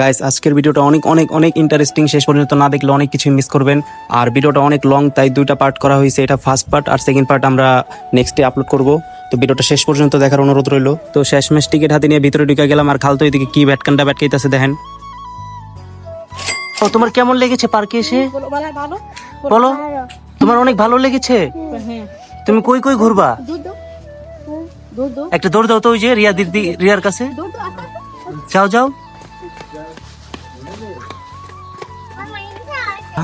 Guys আজকের ভিডিওটা অনেক অনেক অনেক ইন্টারেস্টিং শেষ পর্যন্ত না দেখলে অনেক কিছু মিস করবেন। আর ভিডিওটা অনেক লং তাই দুইটা পার্ট করা হয়েছে। এটা ফার্স্ট পার্ট আর সেকেন্ড পার্ট আমরা নেক্সট ডে আপলোড করব। তো ভিডিওটা শেষ পর্যন্ত দেখার অনুরোধ রইল। তো শেষ শেষমেশ টিকিট হাতে নিয়ে ভিতরে ঢুকে গেলাম আর খালতো এদিকে কি ব্যাটকানটা ব্যাটকাইতেছে দেখেন। ও, তোমার কেমন লেগেছে পার্কে এসে? বলো। তোমার অনেক ভালো লেগেছে? তুমি কই কই ঘুরবা? একটা দৌড় দাও তো ওই যে রিয়া দিদি, রিয়ার কাছে। যাও যাও।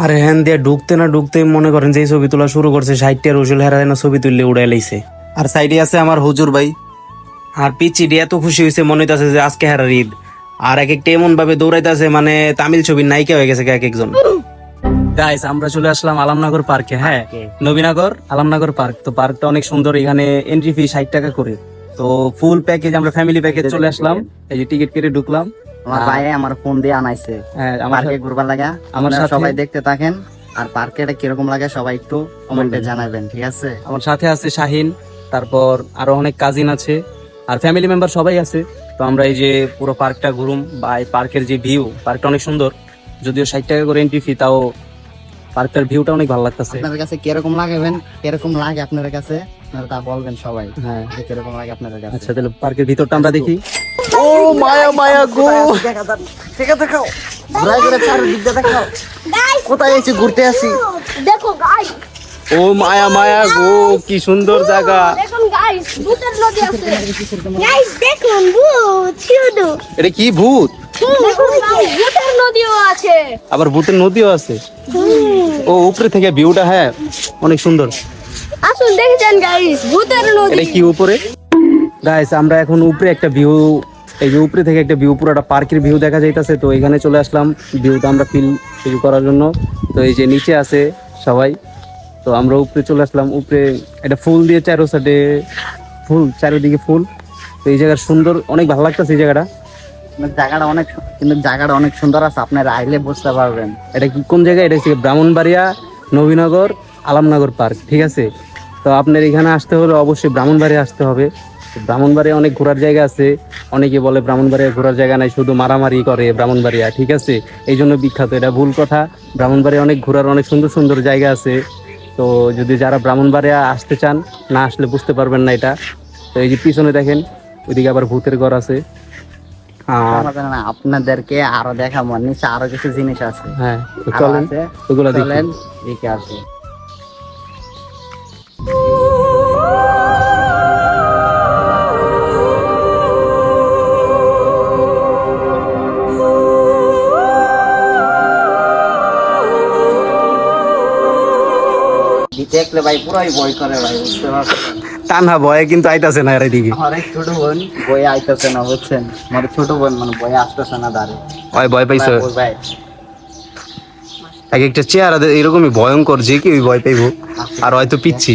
আরে হ্যান দিয়ে ঢুকতে না ঢুকতে মনে করেন যে ছবি তোলা শুরু করছে ষাটটা রসুল হেরা না ছবি তুললে উড়াই লাইছে। আর সাইডে আছে আমার হুজুর ভাই। আর পিচি দিয়ে এত খুশি হয়েছে মনে হইতেছে যে আজকে হারার ঈদ। আর এক একটা এমন ভাবে দৌড়াইতেছে মানে তামিল ছবির নায়িকা হয়ে গেছে এক একজন। গাইস আমরা চলে আসলাম আলামনগর পার্কে হ্যাঁ? নবীনগর আলামনগর পার্ক তো পার্কটা অনেক সুন্দর এখানে এন্ট্রি ফি ষাট টাকা করে। তো ফুল প্যাকেজ আমরা ফ্যামিলি প্যাকেজ চলে আসলাম। এই যে টিকিট কেটে ঢুকলাম। আমার ভাই আমার ফোন দিয়ে আনাইছে। হ্যাঁ পার্কে ঘুরবার লাগা। আমার সবাই দেখতে থাকেন। আর পার্কে এটা কীরকম লাগে সবাই একটু কমেন্টে জানাবেন ঠিক আছে? আমার সাথে আছে শাহিন তারপর আরও অনেক কাজিন আছে। আর ফ্যামিলি মেম্বার সবাই আছে। তো আমরা এই যে পুরো পার্কটা ঘুরুম বা এই পার্কের যে ভিউ পার্কটা অনেক সুন্দর। যদিও ষাট টাকা করে এন্ট্রি ফি তাও পার্কটার ভিউটা অনেক ভালো লাগতেছে। আপনাদের কাছে কীরকম লাগবেন কীরকম লাগে আপনাদের কাছে? আপনারা তা বলবেন সবাই। হ্যাঁ। কীরকম লাগে আপনাদের কাছে। আচ্ছা তাহলে পার্কের ভিতরটা আমরা দেখি। ও মায়া মায়া গো। আছে দেখাও ঘুরাই ঘুরে চারিদিক দেখাও। কোথায় এসে ঘুরতে আসি? দেখো গাইস ও মায়া মায়া গো কি সুন্দর জায়গা। দেখুন গাইস ভূতের নদী আছে। গাইস দেখুন ভূত শুধু এটা কি ভূত? ভূতের নদীও আছে। আবার ভূতের নদীও আছে। ও উপরে থেকে ভিউটা হ্যাঁ অনেক সুন্দর। আসুন দেখেছেন গাইস ভূতের নদী। এটা কি উপরে? গাইস আমরা এখন উপরে একটা ভিউ এই যে উপরে থেকে একটা ভিউ পুরোটা পার্কের ভিউ দেখা যাইতেছে তো এখানে চলে আসলাম। ভিউটা আমরা ফিল ফিল করার জন্য। তো এই যে নিচে আছে সবাই তো আমরা উপরে চলে আসলাম। উপরে এটা ফুল দিয়ে চারো সাইডে ফুল চারিদিকে ফুল। তো এই জায়গার সুন্দর অনেক ভালো লাগতেছে এই জায়গাটা। জায়গাটা অনেক কিন্তু জায়গাটা অনেক সুন্দর আছে আপনারা আইলে বুঝতে পারবেন। এটা কি কোন জায়গায় এটা হচ্ছে ব্রাহ্মণবাড়িয়া নবীনগর আলামনগর পার্ক ঠিক আছে? তো আপনার এখানে আসতে হলে অবশ্যই ব্রাহ্মণবাড়িয়া আসতে হবে। ব্রাহ্মণবাড়িয়া অনেক ঘোরার জায়গা আছে। অনেকে বলে ব্রাহ্মণবাড়িয়া ঘোরার জায়গা নাই শুধু মারামারি করে ব্রাহ্মণবাড়িয়া ঠিক আছে? এই জন্য বিখ্যাত এটা ভুল কথা। ব্রাহ্মণবাড়িয়া অনেক ঘোরার অনেক সুন্দর সুন্দর জায়গা আছে। তো যদি যারা ব্রাহ্মণবাড়িয়া আসতে চান না আসলে বুঝতে পারবেন না এটা। তো এই যে পিছনে দেখেন ওইদিকে আবার ভূতের ঘর আছে। আপনাদেরকে আরও দেখাবো নিচে আরও কিছু জিনিস আছে। হ্যাঁ চলেন ওগুলো দেখি। চলেন দেখে আসি। দেখলে ভাই পুরাই ভয় করে ভাই বুঝতে পারছেন? টানা ভয়ে কিন্তু আইতাছে না এর দিকে আমার ছোট বোন আইতেছে না বুঝছেন? আমার ছোট বোন মানে আসতেছে না দাঁড়ে। ভয় পাইছো? ভাই এক একটা চেহারা দে- এরকমই ভয়ঙ্কর যে কি ভয় পাইবো। আর হয়তো পিচ্ছি।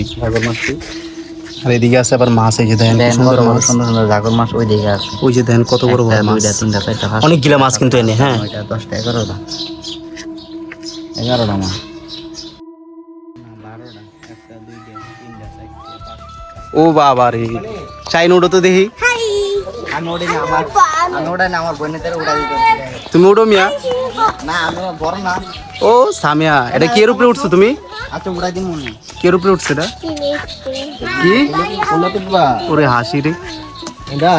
আর এদিকে আছে আবার মাছ এই যে দেখেন সুন্দর মাছ। সুন্দর সুন্দর জাগর মাছ ওই দিকে আছে। ওই যে দেখেন কত বড় বড় মাছ। দুইটা তিনটা অনেক গিলা মাছ কিন্তু এনে হ্যাঁ। দশটা এগারোটা। এগারোটা মাছ। ও বাবা রে। চাইন উঠো তো দেখি। আমি ওটাই না আমার। আমি। ওটাই না আমার বোনেদের উড়াই দিতে তুমি উঠো মিয়া। না আমি না। ও সামিয়া এটা কি এর উপরে উঠছো তুমি? আচ্ছা কি এর উপরে উঠছে এটা? কি? ওরে হাসি রে। এটা?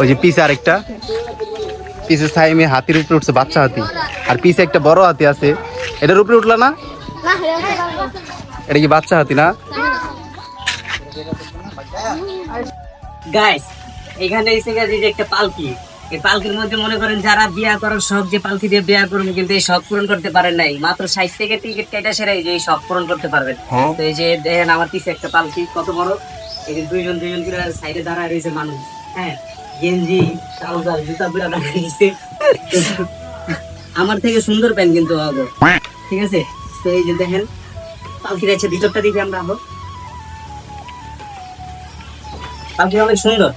ওই যে পিছে আরেকটা। পিছে সাইমে হাতির উপরে উঠছে বাচ্চা হাতি। আর পিসে একটা বড় হাতি আছে। এটার উপরে উঠলা না? এটা কি বাচ্চা হাতি না? গাইস এখানে এসে গেছে যে একটা পালকি। এই পালকির মধ্যে মনে করেন যারা বিয়া করার শখ যে পালকি দিয়ে বিয়া করবেন কিন্তু এই শখ পূরণ করতে পারেন নাই। মাত্র ষাট থেকে টিকিট কেটে সেরে এই যে এই শখ পূরণ করতে পারবেন। তো এই যে দেখেন আমার পিছে একটা পালকি কত বড়? এই যে দুইজন দুইজন করে সাইডে দাঁড়ায় রয়েছে মানুষ। হ্যাঁ গেঞ্জি ট্রাউজার জুতা পুরা আমার থেকে সুন্দর প্যান্ট কিন্তু হবে ঠিক আছে? তো এই যে দেখেন পালকির আছে ভিতরটা আমরা আবো পালকি অনেক সুন্দর।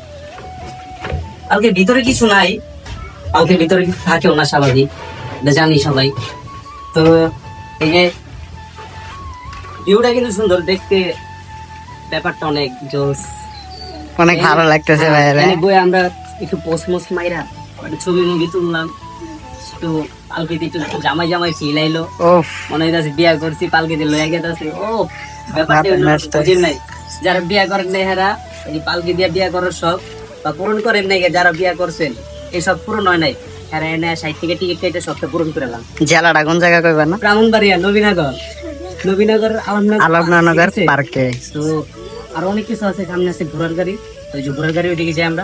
পালকির ভিতরে কিছু নাই। পালকির ভিতরে কিছু থাকেও না স্বাভাবিক। এটা জানি সবাই। তো এই যে ভিউটা কিন্তু সুন্দর দেখতে ব্যাপারটা অনেক জোস। অনেক ভালো লাগতেছে ভাই। বই আমরা একটু পোস্ট মোস্ট মাইরা ছবি মুভি তুললাম। একটু পালকিতে একটু জামাই জামাই ফিল আইলো। মনে হইতাছে বিয়া করছি পালকিতে লয়ে ও ব্যাপারটা তো। বুঝেন নাই। যারা বিয়া করেন নাই হেরা এই পালকি দিয়ে বিয়া করার সব বা পূরণ করেন নাই যারা বিয়া করছেন এই সব পূরণ হয় নাই। হেরা এনে ষাট থেকে টিকিট কেটে সবটা পূরণ করে এলাম জেলাটা কোন জায়গা কইবা না? ব্রাহ্মণবাড়িয়া নবীনগর। নবীনগর আলমনগর? পার্কে। তো আরও অনেক কিছু আছে সামনে আছে ঘোড়ার গাড়ি ওই যে ঘোড়ার গাড়ি ওইদিকে যাই আমরা